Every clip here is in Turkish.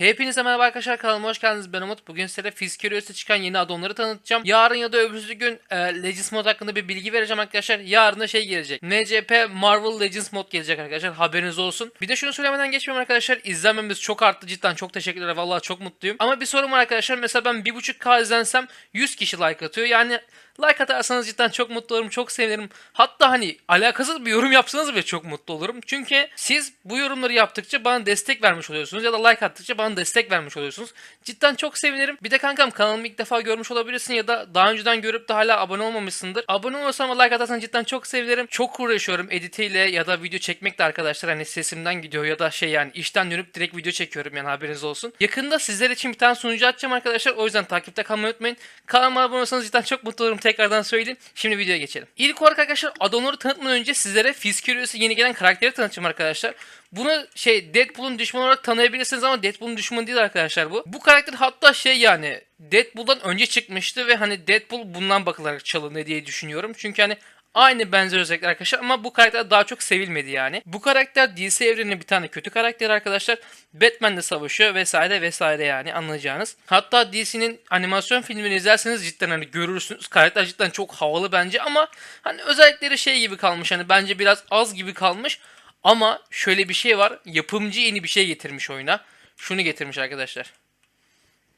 Hepinize merhaba arkadaşlar kanalıma hoş geldiniz ben Umut. Bugün size Fiskerios'ta çıkan yeni addonları tanıtacağım. Yarın ya da öbürsü gün e, Legends mod hakkında bir bilgi vereceğim arkadaşlar. Yarın da şey gelecek. NCP Marvel Legends mod gelecek arkadaşlar. Haberiniz olsun. Bir de şunu söylemeden geçmiyorum arkadaşlar. İzlenmemiz çok arttı cidden. Çok teşekkürler. Vallahi çok mutluyum. Ama bir sorun var arkadaşlar. Mesela ben 1.5K izlensem 100 kişi like atıyor. Yani like atarsanız cidden çok mutlu olurum. Çok sevinirim. Hatta hani alakasız bir yorum yapsanız bile çok mutlu olurum. Çünkü siz bu yorumları yaptıkça bana destek vermiş oluyorsunuz. Ya da like attıkça bana destek vermiş oluyorsunuz. Cidden çok sevinirim. Bir de kankam kanalımı ilk defa görmüş olabilirsin ya da daha önceden görüp de hala abone olmamışsındır. Abone olursan ve like atarsan cidden çok sevinirim. Çok uğraşıyorum editiyle ya da video çekmekle arkadaşlar. Hani sesimden gidiyor ya da şey yani işten dönüp direkt video çekiyorum yani haberiniz olsun. Yakında sizler için bir tane sunucu açacağım arkadaşlar. O yüzden takipte kalmayı unutmayın. Kanalıma abone olursanız cidden çok mutlu olurum. Tekrardan söyleyeyim. Şimdi videoya geçelim. İlk olarak arkadaşlar adonları tanıtmadan önce sizlere Fiskurios'u yeni gelen karakteri tanıtacağım arkadaşlar. Bunu şey Deadpool'un düşmanı olarak tanıyabilirsiniz ama Deadpool'un düşmanı değil arkadaşlar bu. Bu karakter hatta şey yani Deadpool'dan önce çıkmıştı ve hani Deadpool bundan bakılarak çalındı diye düşünüyorum. Çünkü hani Aynı benzer özellikler arkadaşlar ama bu karakter daha çok sevilmedi yani. Bu karakter DC evreninin bir tane kötü karakter arkadaşlar. Batman'le savaşıyor vesaire vesaire yani anlayacağınız. Hatta DC'nin animasyon filmini izlerseniz cidden hani görürsünüz. Karakter cidden çok havalı bence ama hani özellikleri şey gibi kalmış hani bence biraz az gibi kalmış. Ama şöyle bir şey var. Yapımcı yeni bir şey getirmiş oyuna. Şunu getirmiş arkadaşlar.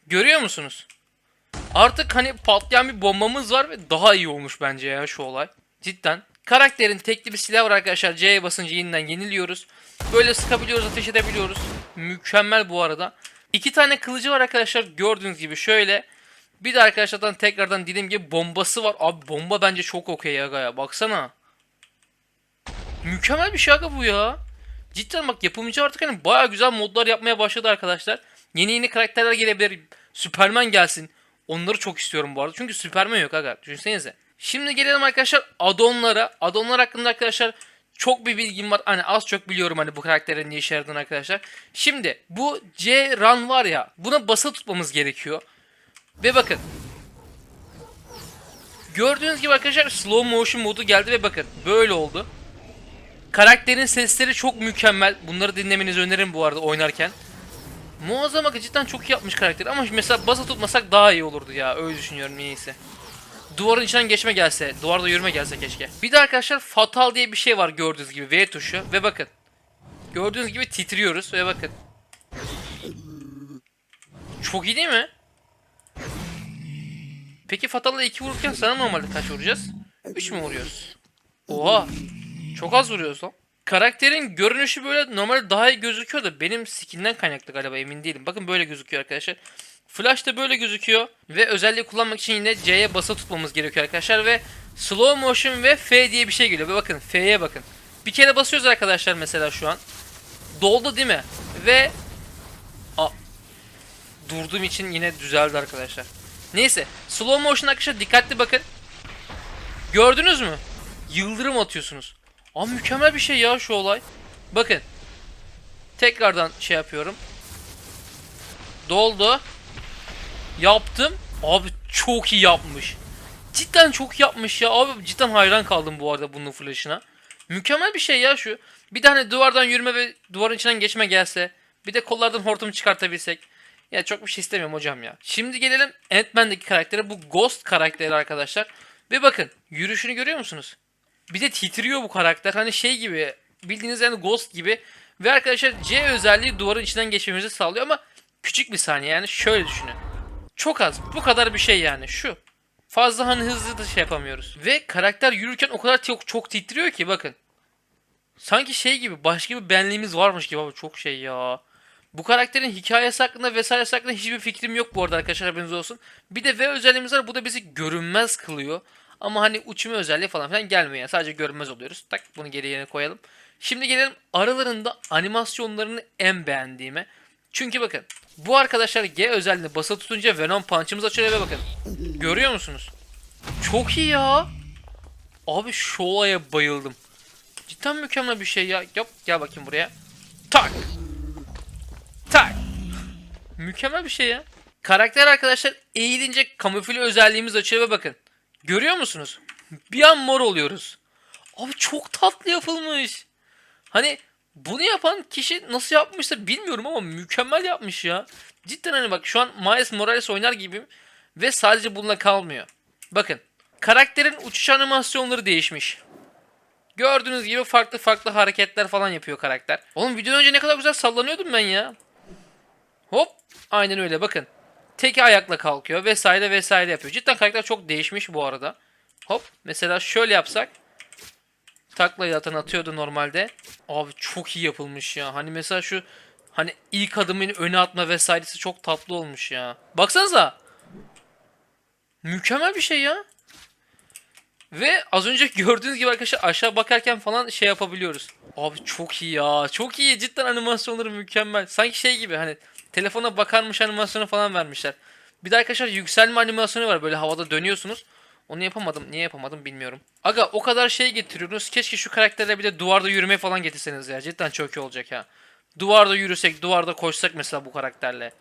Görüyor musunuz? Artık hani patlayan bir bombamız var ve daha iyi olmuş bence ya şu olay. Cidden. Karakterin tekli bir silah var arkadaşlar. C'ye basınca yeniden yeniliyoruz. Böyle sıkabiliyoruz, ateş edebiliyoruz. Mükemmel bu arada. İki tane kılıcı var arkadaşlar. Gördüğünüz gibi şöyle. Bir de arkadaşlardan tekrardan dediğim gibi bombası var. Abi bomba bence çok okey ya. Baksana. Mükemmel bir aga bu ya. Cidden bak yapımcı artık hani baya güzel modlar yapmaya başladı arkadaşlar. Yeni yeni karakterler gelebilir. Superman gelsin. Onları çok istiyorum bu arada. Çünkü Superman yok aga. Düşünsenize. Şimdi gelelim arkadaşlar addonlara. Addonlar hakkında arkadaşlar çok bir bilgim var. Hani az çok biliyorum hani bu karakterin ne işe yaradığını arkadaşlar. Şimdi bu C run var ya buna basa tutmamız gerekiyor. Ve bakın. Gördüğünüz gibi arkadaşlar slow motion modu geldi ve bakın böyle oldu. Karakterin sesleri çok mükemmel. Bunları dinlemenizi öneririm bu arada oynarken. Muazzam akı cidden çok iyi yapmış karakteri ama mesela basa tutmasak daha iyi olurdu ya öyle düşünüyorum niyeyse. Duvarın içinden geçme gelse, duvarda yürüme gelse keşke. Bir de arkadaşlar fatal diye bir şey var gördüğünüz gibi V tuşu ve bakın. Gördüğünüz gibi titriyoruz ve bakın. Çok iyi değil mi? Peki Fatal'la 2 vururken sana normalde kaç vuracağız? 3 mü vuruyoruz? Oha! Çok az vuruyoruz lan. Karakterin görünüşü böyle normalde daha iyi gözüküyor da benim skinden kaynaklı galiba emin değilim. Bakın böyle gözüküyor arkadaşlar. Flash da böyle gözüküyor ve özelliği kullanmak için yine C'ye basa tutmamız gerekiyor arkadaşlar ve slow motion ve F diye bir şey geliyor. Ve bakın F'ye bakın. Bir kere basıyoruz arkadaşlar mesela şu an. Doldu değil mi? Ve A durduğum için yine düzeldi arkadaşlar. Neyse slow motion arkadaşlar dikkatli bakın. Gördünüz mü? Yıldırım atıyorsunuz. Aa mükemmel bir şey ya şu olay. Bakın. Tekrardan şey yapıyorum. Doldu. Yaptım. Abi çok iyi yapmış. Cidden çok yapmış ya. Abi cidden hayran kaldım bu arada bunun flash'ına. Mükemmel bir şey ya şu. Bir tane duvardan yürüme ve duvarın içinden geçme gelse. Bir de kollardan hortumu çıkartabilsek. Ya çok bir şey istemiyorum hocam ya. Şimdi gelelim Ant-Man'deki karaktere. Bu Ghost karakteri arkadaşlar. Ve bakın yürüyüşünü görüyor musunuz? Bir de titriyor bu karakter. Hani şey gibi bildiğiniz yani Ghost gibi. Ve arkadaşlar C özelliği duvarın içinden geçmemizi sağlıyor ama küçük bir saniye yani şöyle düşünün. Çok az. Bu kadar bir şey yani. Şu. Fazla hani hızlı da şey yapamıyoruz. Ve karakter yürürken o kadar çok, titriyor ki bakın. Sanki şey gibi başka bir benliğimiz varmış gibi abi çok şey ya. Bu karakterin hikayesi hakkında vesaire hakkında hiçbir fikrim yok bu arada arkadaşlar haberiniz olsun. Bir de V özelliğimiz var bu da bizi görünmez kılıyor. Ama hani uçma özelliği falan filan gelmiyor yani sadece görünmez oluyoruz. Tak bunu geri koyalım. Şimdi gelelim aralarında animasyonlarını en beğendiğime. Çünkü bakın bu arkadaşlar G özelliğini basa tutunca Venom Punch'ımız açılıyor ve bakın. Görüyor musunuz? Çok iyi ya. Abi şu olaya bayıldım. Cidden mükemmel bir şey ya. Yap gel bakayım buraya. Tak. Tak. Mükemmel bir şey ya. Karakter arkadaşlar eğilince kamufle özelliğimiz açıyor ve bakın. Görüyor musunuz? Bir an mor oluyoruz. Abi çok tatlı yapılmış. Hani Bunu yapan kişi nasıl yapmışsa bilmiyorum ama mükemmel yapmış ya. Cidden hani bak şu an Miles Morales oynar gibiyim ve sadece bununla kalmıyor. Bakın karakterin uçuş animasyonları değişmiş. Gördüğünüz gibi farklı farklı hareketler falan yapıyor karakter. Oğlum videodan önce ne kadar güzel sallanıyordum ben ya. Hop. Aynen öyle bakın. Tek ayakla kalkıyor vesaire vesaire yapıyor. Cidden karakter çok değişmiş bu arada. Hop. Mesela şöyle yapsak. Taklayı atan atıyordu normalde. Abi çok iyi yapılmış ya. Hani mesela şu hani ilk adımını öne atma vesairesi çok tatlı olmuş ya. Baksanıza. Mükemmel bir şey ya. Ve az önce gördüğünüz gibi arkadaşlar aşağı bakarken falan şey yapabiliyoruz. Abi çok iyi ya. Çok iyi. Cidden animasyonları mükemmel. Sanki şey gibi hani telefona bakarmış animasyonu falan vermişler. Bir de arkadaşlar yükselme animasyonu var. Böyle havada dönüyorsunuz. Onu yapamadım. Niye yapamadım bilmiyorum. Aga o kadar şey getiriyorsunuz. Keşke şu karakterle bir de duvarda yürüme falan getirseniz ya. Cidden çok iyi olacak ya. Duvarda yürüsek, duvarda koşsak mesela bu karakterle.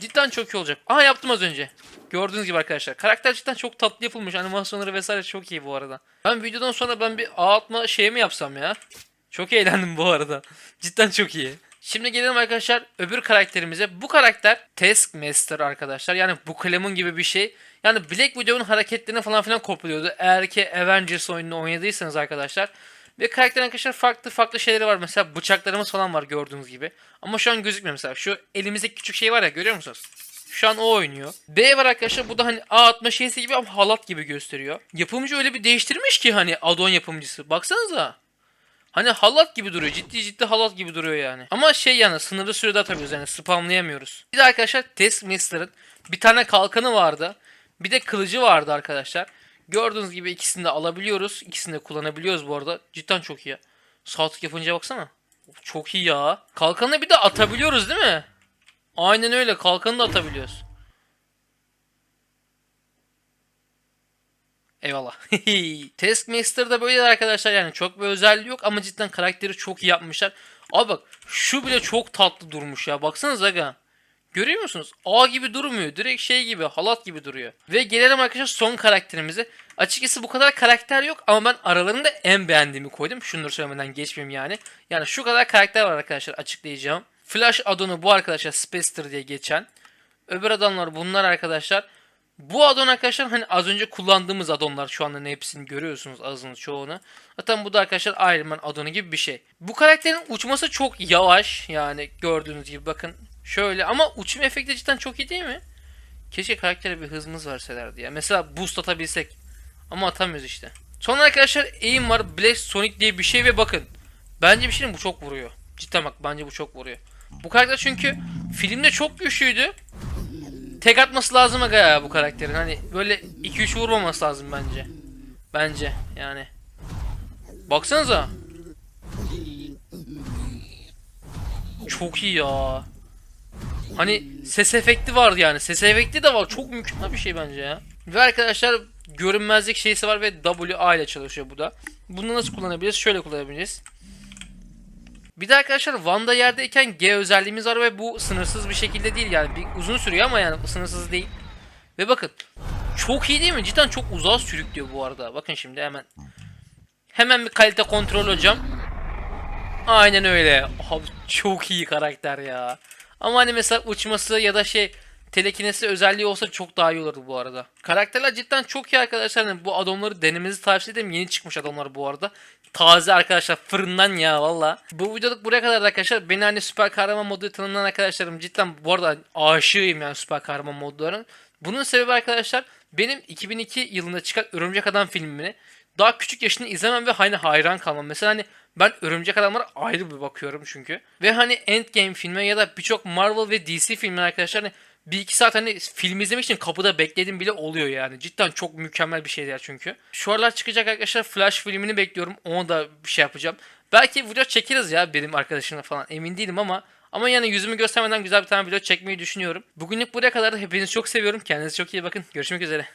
Cidden çok iyi olacak. Aha yaptım az önce. Gördüğünüz gibi arkadaşlar. Karakter cidden çok tatlı yapılmış. Animasyonları vesaire çok iyi bu arada. Ben videodan sonra ben bir ağ şey mi yapsam ya? Çok eğlendim bu arada. Cidden çok iyi. Şimdi gelelim arkadaşlar öbür karakterimize. Bu karakter Taskmaster arkadaşlar. Yani bu kalemun gibi bir şey. Yani Black Widow'un hareketlerini falan filan kopyalıyordu. Eğer ki Avengers oyununu oynadıysanız arkadaşlar. Ve karakterin arkadaşlar farklı farklı şeyleri var. Mesela bıçaklarımız falan var gördüğünüz gibi. Ama şu an gözükmüyor mesela. Şu elimizdeki küçük şey var ya görüyor musunuz? Şu an o oynuyor. B var arkadaşlar bu da hani A atma şeysi gibi ama halat gibi gösteriyor. Yapımcı öyle bir değiştirmiş ki hani addon yapımcısı. Baksanıza. Hani halat gibi duruyor. Ciddi ciddi halat gibi duruyor yani. Ama şey yani sınırlı sürede atabiliyoruz yani spamlayamıyoruz. Bir de arkadaşlar Taskmaster'ın bir tane kalkanı vardı. Bir de kılıcı vardı arkadaşlar. Gördüğünüz gibi ikisini de alabiliyoruz. İkisini de kullanabiliyoruz bu arada. Cidden çok iyi. Sağ tık yapınca baksana. Çok iyi ya. Kalkanı bir de atabiliyoruz değil mi? Aynen öyle. Kalkanı da atabiliyoruz. Eyvallah. Taskmaster'da böyle arkadaşlar yani çok bir özelliği yok ama cidden karakteri çok iyi yapmışlar. Abi bak şu bile çok tatlı durmuş ya. Baksanıza aga. Görüyor musunuz? A gibi durmuyor. Direkt şey gibi halat gibi duruyor. Ve gelelim arkadaşlar son karakterimize. Açıkçası bu kadar karakter yok ama ben aralarında en beğendiğimi koydum. Şunları söylemeden geçmeyeyim yani. Yani şu kadar karakter var arkadaşlar açıklayacağım. Flash adonu bu arkadaşlar Spester diye geçen. Öbür adamlar bunlar arkadaşlar. Bu addon arkadaşlar hani az önce kullandığımız addonlar şu anda hepsini görüyorsunuz azının çoğunu. Zaten bu da arkadaşlar Iron Man addonu gibi bir şey. Bu karakterin uçması çok yavaş yani gördüğünüz gibi bakın şöyle ama uçma efekti cidden çok iyi değil mi? Keşke karaktere bir hızımız verselerdi ya. Mesela boost atabilsek. Ama atamıyoruz işte. Sonra arkadaşlar aim var. Blast Sonic diye bir şey ve bakın. Bence bir şeyin bu çok vuruyor. Cidden bak bence bu çok vuruyor. Bu karakter çünkü filmde çok güçlüydü. Tek atması lazım ya bu karakterin. Hani böyle 2-3 vurmaması lazım bence. Bence yani. Baksanıza. Çok iyi ya. Hani ses efekti vardı yani. Ses efekti de var. Çok mükemmel bir şey bence ya. Ve arkadaşlar görünmezlik şeysi var ve WA ile çalışıyor bu da. Bunu nasıl kullanabiliriz? Şöyle kullanabiliriz. Bir de arkadaşlar Van'da yerdeyken G özelliğimiz var ve bu sınırsız bir şekilde değil yani. Bir uzun sürüyor ama yani sınırsız değil. Ve bakın çok iyi değil mi? Cidden çok uzağa sürüklüyor bu arada. Bakın şimdi hemen. Hemen bir kalite kontrol hocam. Aynen öyle. Abi çok iyi karakter ya. Ama hani mesela uçması ya da şey telekinesi özelliği olsa çok daha iyi olurdu bu arada. Karakterler cidden çok iyi arkadaşlar. Hani bu adamları denemenizi tavsiye ederim. Yeni çıkmış adamlar bu arada. Taze arkadaşlar fırından ya valla. Bu videoluk buraya kadar arkadaşlar. Beni hani süper kahraman modu tanımlayan arkadaşlarım cidden bu arada aşığıyım yani süper kahraman modların. Bunun sebebi arkadaşlar benim 2002 yılında çıkan Örümcek Adam filmini daha küçük yaşında izlemem ve hani hayran kalmam. Mesela hani ben Örümcek Adamlara ayrı bir bakıyorum çünkü. Ve hani Endgame filmi ya da birçok Marvel ve DC filmi arkadaşlar hani bir iki saat hani film izlemek için kapıda bekledim bile oluyor yani. Cidden çok mükemmel bir şeyler çünkü. Şu aralar çıkacak arkadaşlar Flash filmini bekliyorum. Onu da bir şey yapacağım. Belki video çekeriz ya benim arkadaşımla falan emin değilim ama ama yani yüzümü göstermeden güzel bir tane video çekmeyi düşünüyorum. Bugünlük buraya kadar hepinizi çok seviyorum. Kendinize çok iyi bakın. Görüşmek üzere.